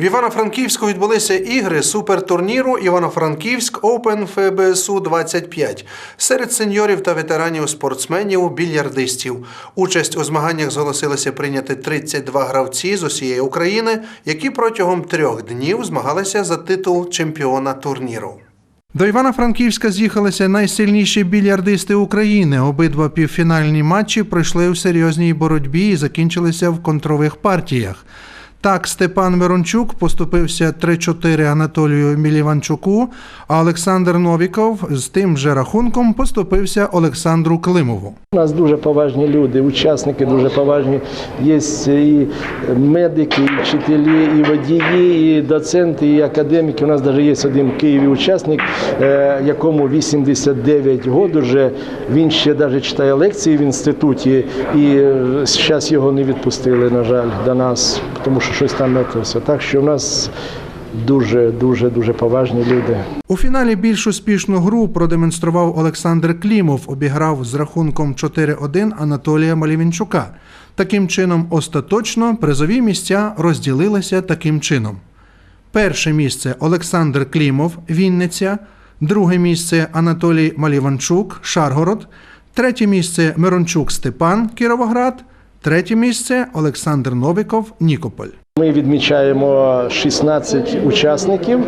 В Івано-Франківську відбулися ігри супертурніру Івано-Франківськ Open ФБСУ 25 серед сеньорів та ветеранів спортсменів більярдистів. Участь у змаганнях зголосилися прийняти 32 гравці з усієї України, які протягом трьох днів змагалися за титул чемпіона турніру. До Івано-Франківська з'їхалися найсильніші більярдисти України. Обидва півфінальні матчі пройшли у серйозній боротьбі і закінчилися в контрових партіях. Так, Степан Мирончук поступився 3-4 Анатолію Міліванчуку, а Олександр Новіков з тим же рахунком поступився Олександру Климову. У нас дуже поважні люди, учасники дуже поважні. Є і медики, і вчителі, і водії, і доценти, і академіки. У нас навіть є один в Києві учасник, е, якому 89 років вже. Він ще навіть читає лекції в інституті, і зараз його не відпустили, на жаль, до нас, тому що щось там метилося. Так що у нас дуже, дуже, дуже поважні люди. У фіналі більш успішну гру продемонстрував Олександр Клімов, обіграв з рахунком 4-1 Анатолія Малівінчука. Таким чином, остаточно призові місця розділилися таким чином. Перше місце Олександр Клімов, Вінниця, друге місце Анатолій Маліванчук, Шаргород, третє місце Мирончук Степан, Кіровоград, третє місце Олександр Новіков, Нікополь. Ми відмічаємо 16 учасників,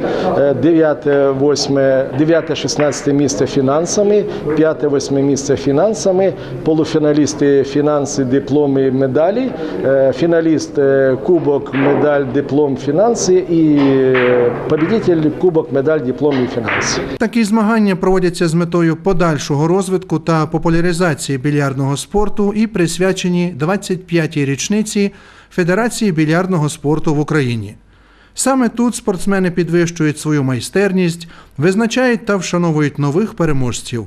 9, 8, 9, 16 місце фінансами, 5, 8 місце фінансами, полуфіналісти фінанси, дипломи, медалі, е, фіналіст е, кубок, медаль, диплом, фінанси і е, победитель кубок, медаль, диплом і фінанси. Такі змагання проводяться з метою подальшого розвитку та популяризації більярдного спорту і присвячені 25-й річниці Федерації більярдного спорту в Україні. Саме тут спортсмени підвищують свою майстерність, визначають та вшановують нових переможців.